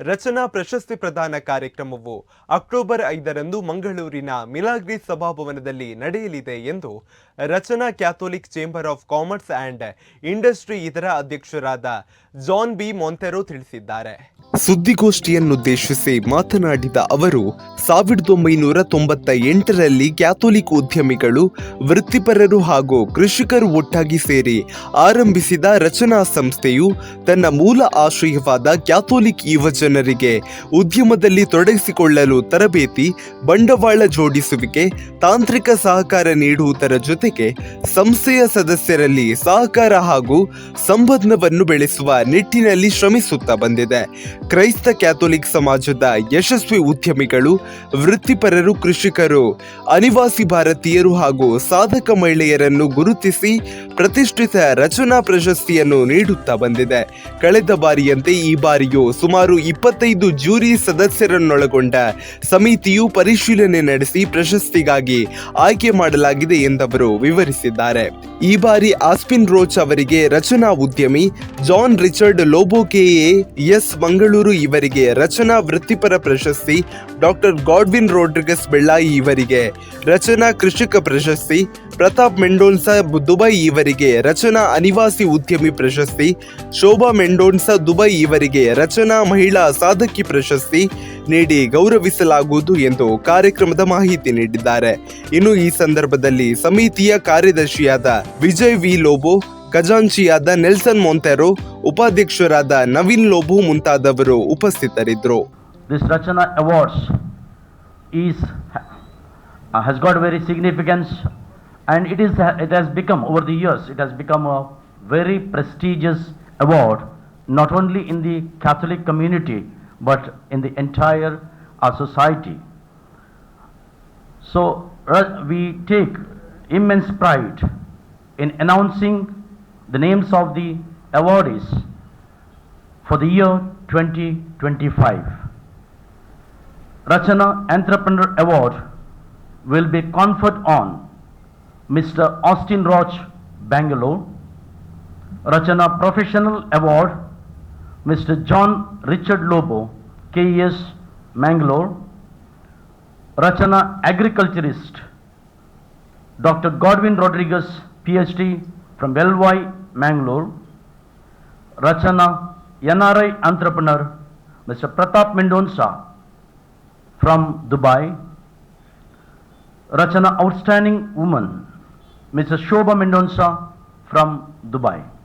ರಚನಾ ಪ್ರಶಸ್ತಿ ಪ್ರದಾನ ಕಾರ್ಯಕ್ರಮವು ಅಕ್ಟೋಬರ್ ಐದರಂದು ಮಂಗಳೂರಿನ ಮಿಲಾಗ್ರಿ ಸಭಾಭವನದಲ್ಲಿ ನಡೆಯಲಿದೆ ಎಂದು Rachana catholic chamber of commerce and industry ಇದರ ಅಧ್ಯಕ್ಷರಾದ ಜಾನ್ ಬಿ ಮೊಂತೆರೋ ತಿಳಿಸಿದ್ದಾರೆ. ಸುದ್ದಿಗೋಷ್ಠಿಯನ್ನುದ್ದೇಶಿಸಿ ಮಾತನಾಡಿದ ಅವರು, ಸಾವಿರದ ಒಂಬೈನೂರ ತೊಂಬತ್ತ ಎಂಟರಲ್ಲಿ ಕ್ಯಾಥೋಲಿಕ್ ಉದ್ಯಮಿಗಳು, ವೃತ್ತಿಪರರು ಹಾಗೂ ಕೃಷಿಕರು ಒಟ್ಟಾಗಿ ಸೇರಿ ಆರಂಭಿಸಿದ ರಚನಾ ಸಂಸ್ಥೆಯು ತನ್ನ ಮೂಲ ಆಶ್ರಯವಾದ ಕ್ಯಾಥೋಲಿಕ್ ಯುವಜನರಿಗೆ ಉದ್ಯಮದಲ್ಲಿ ತೊಡಗಿಸಿಕೊಳ್ಳಲು ತರಬೇತಿ, ಬಂಡವಾಳ ಜೋಡಿಸುವಿಕೆ, ತಾಂತ್ರಿಕ ಸಹಕಾರ ನೀಡುವುದರ ಜೊತೆಗೆ ಸಂಸ್ಥೆಯ ಸದಸ್ಯರಲ್ಲಿ ಸಹಕಾರ ಹಾಗೂ ಸಂಬಂಧವನ್ನು ಬೆಳೆಸುವ ನಿಟ್ಟಿನಲ್ಲಿ ಶ್ರಮಿಸುತ್ತಾ ಬಂದಿದೆ. ಕ್ರೈಸ್ತ ಕ್ಯಾಥೋಲಿಕ್ ಸಮಾಜದ ಯಶಸ್ವಿ ಉದ್ಯಮಿಗಳು, ವೃತ್ತಿಪರರು, ಕೃಷಿಕರು, ಅನಿವಾಸಿ ಭಾರತೀಯರು ಹಾಗೂ ಸಾಧಕ ಮಹಿಳೆಯರನ್ನು ಗುರುತಿಸಿ ಪ್ರತಿಷ್ಠಿತ ರಚನಾ ಪ್ರಶಸ್ತಿಯನ್ನು ನೀಡುತ್ತಾ ಬಂದಿದೆ. ಕಳೆದ ಬಾರಿಯಂತೆ ಈ ಬಾರಿಯೂ ಸುಮಾರು ಇಪ್ಪತ್ತೈದು ಜೂರಿ ಸದಸ್ಯರನ್ನೊಳಗೊಂಡ ಸಮಿತಿಯು ಪರಿಶೀಲನೆ ನಡೆಸಿ ಪ್ರಶಸ್ತಿಗಾಗಿ ಆಯ್ಕೆ ಮಾಡಲಾಗಿದೆ ಎಂದವರು ವಿವರಿಸಿದ್ದಾರೆ. ಈ ಬಾರಿ ಆಸ್ಪಿನ್ ರೋಚ್ ಅವರಿಗೆ ರಚನಾ ಉದ್ಯಮಿ John Richard Lobo KA S Mangaluru ಇವರಿಗೆ ರಚನಾ ವೃತ್ತಿಪರ ಪ್ರಶಸ್ತಿ, ಡಾಕ್ಟರ್ ಗಾಡ್ವಿನ್ ರೋಡ್ರಿಗಸ್ ಬೆಳ್ಳಾಯಿ ಇವರಿಗೆ ರಚನಾ ಕೃಷಿಕ ಪ್ರಶಸ್ತಿ, ಪ್ರತಾಪ್ ಮೆಂಡೋನ್ಸಾ ದುಬೈ ಇವರಿಗೆ ರಚನಾ ಅನಿವಾಸಿ ಉದ್ಯಮಿ ಪ್ರಶಸ್ತಿ, ಶೋಭಾ ಮೆಂಡೋನ್ಸಾ ದುಬೈ ಇವರಿಗೆ ರಚನಾ ಮಹಿಳಾ ಸಾಧಕಿ ಪ್ರಶಸ್ತಿ ನೀಡಿ ಗೌರವಿಸಲಾಗುವುದು ಎಂದು ಕಾರ್ಯಕ್ರಮದ ಮಾಹಿತಿ ನೀಡಿದ್ದಾರೆ. ಇನ್ನು ಈ ಸಂದರ್ಭದಲ್ಲಿ ಸಮಿತಿಯ ಕಾರ್ಯದರ್ಶಿಯಾದ ವಿಜಯ್ ವಿ. ಲೋಬೊ ಖಜಾಂಚಿಯಾದ ನೆಲ್ಸನ್ ಮೊಂತೆರೋ ಉಪಾಧ್ಯಕ್ಷರಾದ ನವೀನ್ ಲೋಬೊ ಮುಂತಾದವರು ಉಪಸ್ಥಿತರಿದ್ದರು. And it, is, it has become over the years, it has become a very prestigious award. Not only in the Catholic community but in the entire our society. So ra- we take immense pride in announcing the names of the awardees for the year 2025. Rachana Entrepreneur Award will be conferred on Mr. Austin Roch, Bangalore. Rachana Professional Award, Mr. John Richard Lobo, KES, Mangalore. Rachana Agriculturist, Dr. Godwin Rodriguez, PhD from LY, Mangalore. Rachana NRI Entrepreneur, Mr. Pratap Mendonsa from Dubai. Rachana Outstanding Woman, Mrs. Shobha Mendonsa from Dubai.